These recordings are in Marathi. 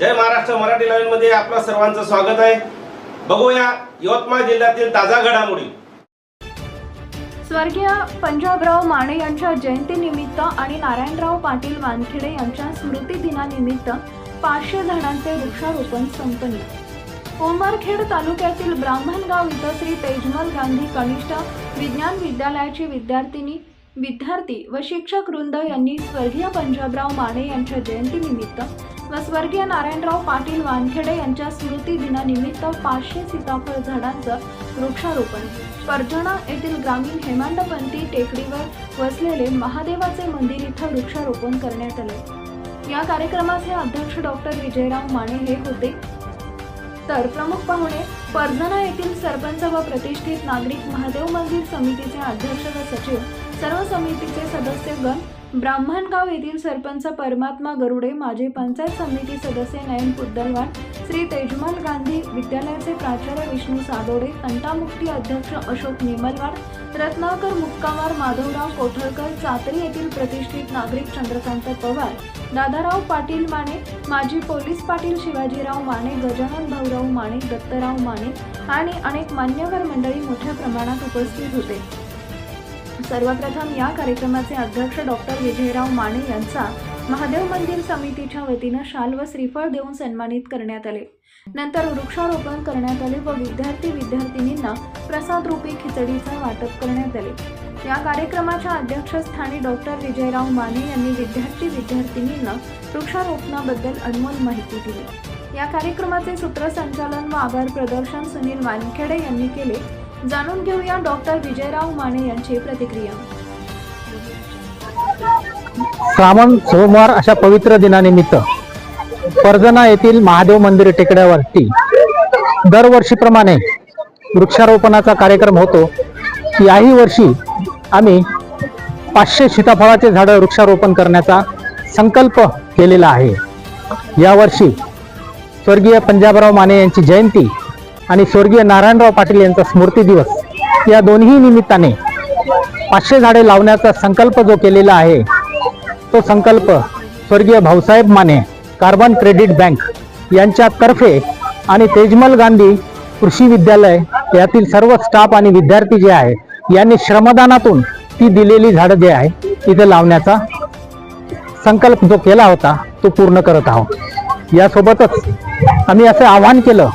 जय महाराष्ट्र. मराठी लाईव्हमध्ये आपलं सर्वांचं स्वागत आहे. बघूया यवतमाळ जिल्ह्यातील ताजा घडामोडी. स्वर्गीय पंजाबराव माने यांच्या जयंतीनिमित्त आणि नारायणराव पाटील वानखेडे यांच्या स्मृती दिनानिमित्त पाचशे झाडांचे वृक्षारोपण संपन्न. उमरखेड तालुक्यातील ब्राह्मणगाव इथं श्री तेजमल गांधी कनिष्ठ विज्ञान विद्यालयाची विद्यार्थिनी विद्यार्थी व शिक्षक वृंद यांनी स्वर्गीय पंजाबराव माने यांच्या जयंतीनिमित्त व स्वर्गीय नारायणराव पाटील वानखेडे यांच्या स्मृती दिनानिमित्त पाचशे सीताफळ झाडांचं वृक्षारोपण. परजणा येथील ग्रामीण हेमांडपंथी टेकडीवर वसलेले महादेवाचे मंदिर इथं वृक्षारोपण करण्यात आले. या कार्यक्रमाचे अध्यक्ष डॉक्टर विजयराव माने हे होते. तर प्रमुख पाहुणे परजणा येथील सरपंच व प्रतिष्ठित नागरिक महादेव मंदिर समितीचे अध्यक्ष व सचिव सर्व समितीचे सदस्यगण ब्राह्मणगाव येथील सरपंच परमात्मा गरुडे माजी पंचायत समिती सदस्य नयन पुद्दलवान श्री तेजमल गांधी विद्यालयाचे प्राचार्य विष्णू सादोडे तंटामुक्ती अध्यक्ष अशोक नेमलवाड रत्नाकर मुक्कामार माधवराव कोठळकर चातरी येथील प्रतिष्ठित नागरिक चंद्रकांत पवार दादाराव पाटील माने माजी पोलीस पाटील शिवाजीराव माने गजानन भाऊराव माने दत्तराव माने आणि अनेक मान्यवर मंडळी मोठ्या प्रमाणात उपस्थित होते. सर्वप्रथम या कार्यक्रमाचे अध्यक्ष डॉक्टर विजयराव माने यांचा महादेव मंदिर समितीच्या वतीनं शाल व श्रीफळ देऊन सन्मानित करण्यात आले. नंतर वृक्षारोपण करण्यात आले व विद्यार्थी विद्यार्थिनींना प्रसाद रूपी खिचडीचं वाटप करण्यात आले. या कार्यक्रमाच्या अध्यक्षस्थानी डॉक्टर विजयराव माने यांनी विद्यार्थी विद्यार्थिनींना वृक्षारोपणाबद्दल अनमोल माहिती दिली. या कार्यक्रमाचे सूत्रसंचालन व आभार प्रदर्शन सुनील वानखेडे यांनी केले. जाणून घेऊया डॉक्टर विजयराव माने यांची प्रतिक्रिया. श्रावण सोमवार अशा पवित्र दिनानिमित्त परजना येथील महादेव मंदिर टेकड्यावरती दरवर्षीप्रमाणे वृक्षारोपणाचा कार्यक्रम होतो. याही वर्षी आम्ही पाचशे सीताफळाचे झाडं वृक्षारोपण करण्याचा संकल्प केलेला आहे. यावर्षी स्वर्गीय पंजाबराव माने यांची जयंती आणि स्वर्गीय नारायणराव पाटील यांचा स्मृती दिवस. या दोन्ही निमित्ताने पाचशे झाडे लावण्याचा संकल्प जो केलेला आहे तो संकल्प स्वर्गीय Bhausaheb Mane carbon credit bank यांच्यातर्फे आणि तेजमल गांधी कृषी विद्यालय यातील सर्व स्टाफ आणि विद्यार्थी जे आहे यांनी श्रमदानातून ती दिलेली झाडं जे आहे इथे लावण्याचा संकल्प जो केला होता तो पूर्ण करत आहोत. यासोबतच आम्ही असं आवाहन केलं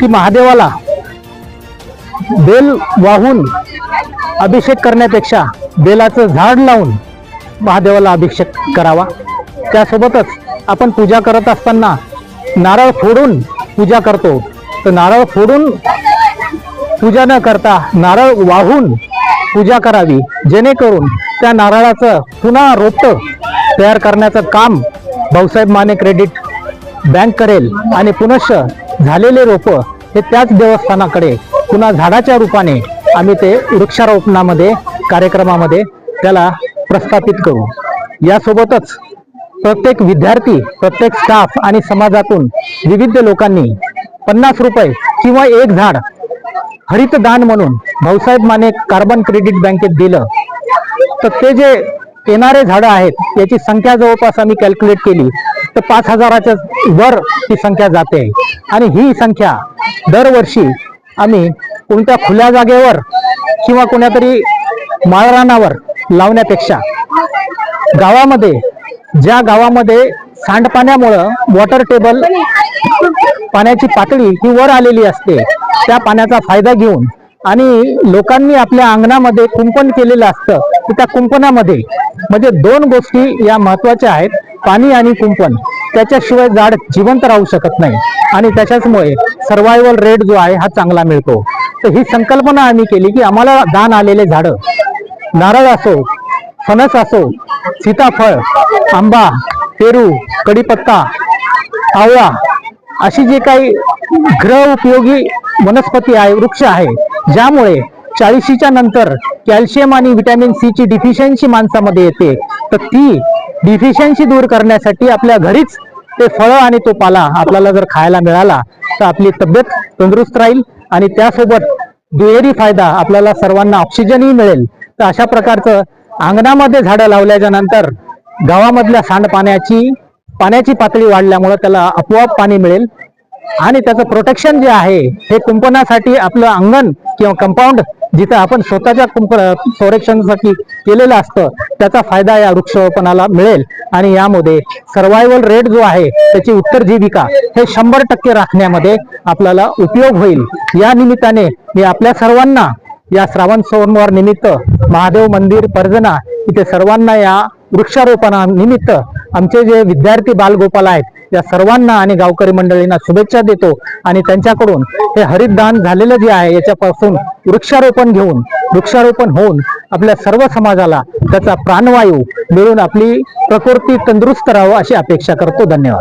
की महादेवाला बेल वाहून अभिषेक करण्यापेक्षा बेलाचं झाड लावून महादेवाला अभिषेक करावा. त्यासोबतच आपण पूजा करत असताना नारळ फोडून पूजा करतो. तर नारळ फोडून पूजा न करता नारळ वाहून पूजा करावी. जेणेकरून त्या नारळाचं पुन्हा रोपटं तयार करण्याचं काम भाऊसाहेब माने क्रेडिट बँक करेल आणि पुनश्च झालेले रोप हे त्याच देवस्थानाकडे पुन्हा झाडाच्या रूपाने आम्ही ते वृक्षारोपणामध्ये कार्यक्रमामध्ये त्याला प्रस्थापित करू. यासोबतच प्रत्येक विद्यार्थी प्रत्येक स्टाफ आणि समाजातून विविध लोकांनी पन्नास रुपये किंवा एक झाड हरितदान म्हणून भाऊसाहेब माने कार्बन क्रेडिट बँकेत दिलं. तर ते जे येणारे झाडं आहेत याची संख्या जवळपास आम्ही कॅल्क्युलेट केली तर पाच हजाराच्या वर ही संख्या जाते. आणि ही संख्या दरवर्षी आम्ही कोणत्या खुल्या जागेवर किंवा कोण्यातरी माळरानावर लावण्यापेक्षा गावामध्ये ज्या गावामध्ये सांडपाण्यामुळं वॉटर टेबल पाण्याची पातळी ही वर आलेली असते त्या पाण्याचा फायदा घेऊन आणि लोकांनी आपल्या अंगणामध्ये कुंपण केलेलं असतं तर त्या कुंपणामध्ये. म्हणजे दोन गोष्टी या महत्त्वाच्या आहेत पाणी आणि कुंपण. त्याच्याशिवाय झाड जिवंत राहू शकत नाही. आणि त्याच्याचमुळे सर्वायवल रेट जो आहे हा चांगला मिळतो. तर ही संकल्पना आम्ही केली की आम्हाला दान आलेले झाडं नारळ असो फणस असो सीताफळ आंबा पेरू कडीपत्ता आवळा अशी जे काही ग्रह उपयोगी वनस्पती आहे वृक्ष आहे ज्यामुळे चाळीशीच्या नंतर कॅल्शियम आणि व्हिटॅमिन सी ची डिफिशियन्सी माणसामध्ये येते. तर ती डिफिशियन्सी दूर करण्यासाठी आपल्या घरीच ते फळं आणि तो पाला आपल्याला जर खायला मिळाला तर आपली तब्येत तंदुरुस्त राहील आणि त्यासोबत दुहेरी फायदा आपल्याला सर्वांना ऑक्सिजनही मिळेल. तर अशा प्रकारचं अंगणामध्ये झाडं लावल्याच्या नंतर गावामधल्या सांडपाण्याची पाण्याची पातळी वाढल्यामुळे त्याला आपोआप पाणी मिळेल. आणि त्याचं प्रोटेक्शन जे आहे हे कुंपणासाठी आपलं अंगण किंवा कंपाऊंड जिथं आपण स्वतःच्या कुंप संरक्षणासाठी केलेलं असतं त्याचा फायदा या वृक्षारोपणाला मिळेल. आणि यामध्ये सर्वायवल रेट जो आहे त्याची उत्तर जीविका हे शंभर टक्के राखण्यामध्ये आपल्याला उपयोग होईल. या निमित्ताने मी आपल्या सर्वांना या श्रावण सोमवार निमित्त महादेव मंदिर पर्जना इथे सर्वांना या वृक्षारोपणा निमित्त आमचे जे विद्यार्थी बालगोपाल आहेत या सर्वांना आणि गावकरी मंडळींना शुभेच्छा देतो. आणि त्यांच्याकडून हे हरितदान झालेलं जे आहे याच्यापासून वृक्षारोपण घेऊन वृक्षारोपण होऊन आपल्या सर्व समाजाला त्याचा प्राणवायू मिळून आपली प्रकृती तंदुरुस्त राहावं अशी अपेक्षा करतो. धन्यवाद.